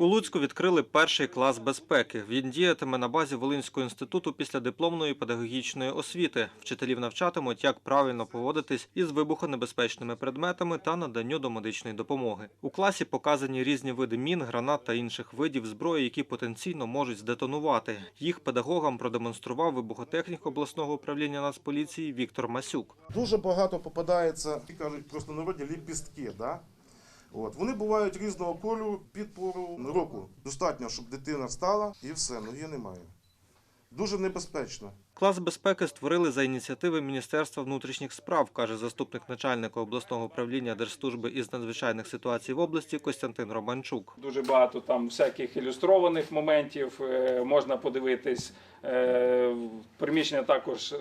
У Луцьку відкрили перший клас безпеки. Він діятиме на базі Волинського інституту після дипломної педагогічної освіти. Вчителів навчатимуть, як правильно поводитись із вибухонебезпечними предметами та наданню домедичної допомоги. У класі показані різні види мін, гранат та інших видів зброї, які потенційно можуть здетонувати. Їх педагогам продемонстрував вибухотехнік обласного управління Нацполіції Віктор Масюк. Дуже багато попадається, кажуть, просто народі ліпістки. Да? От. Вони бувають різного кольору під пору року. Достатньо, щоб дитина встала і все, ноги немає. Дуже небезпечно. Клас безпеки створили за ініціативи Міністерства внутрішніх справ, каже заступник начальника обласного управління Держслужби із надзвичайних ситуацій в області Костянтин Романчук. Дуже багато там всяких ілюстрованих моментів е, можна подивитись. Е, Приміщення також е,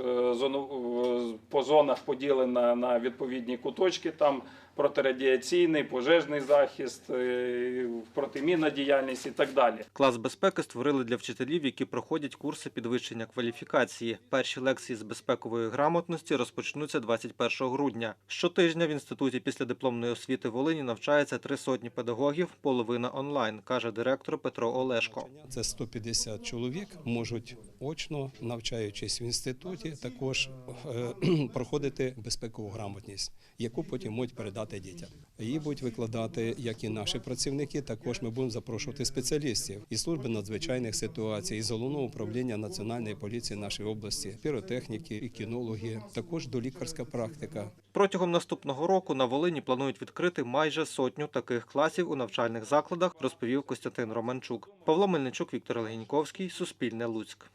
по зонах поділено на відповідні куточки. Там протирадіаційний, пожежний захист, протимінна діяльність і так далі. Клас безпеки створили для вчителів, які проходять курси підвищення кваліфікації. Перші лекції з безпекової грамотності розпочнуться 21 грудня. Щотижня в інституті після дипломної освіти Волині навчається три сотні педагогів, половина онлайн, каже директор Петро Олешко. Це 150 чоловік можуть очно, навчаючись в інституті, також е, проходити безпекову грамотність, яку потім можуть передати дітям. Її будуть викладати як і наші працівники. Також ми будемо запрошувати спеціалістів із служби надзвичайних ситуацій, із головного управління національної поліції нашої області, піротехніки і кінологи, також долікарська практика. Протягом наступного року на Волині планують відкрити майже сотню таких класів у навчальних закладах, розповів Костянтин Романчук. Павло Мельничук, Віктор Легеньковський, Суспільне Луцьк.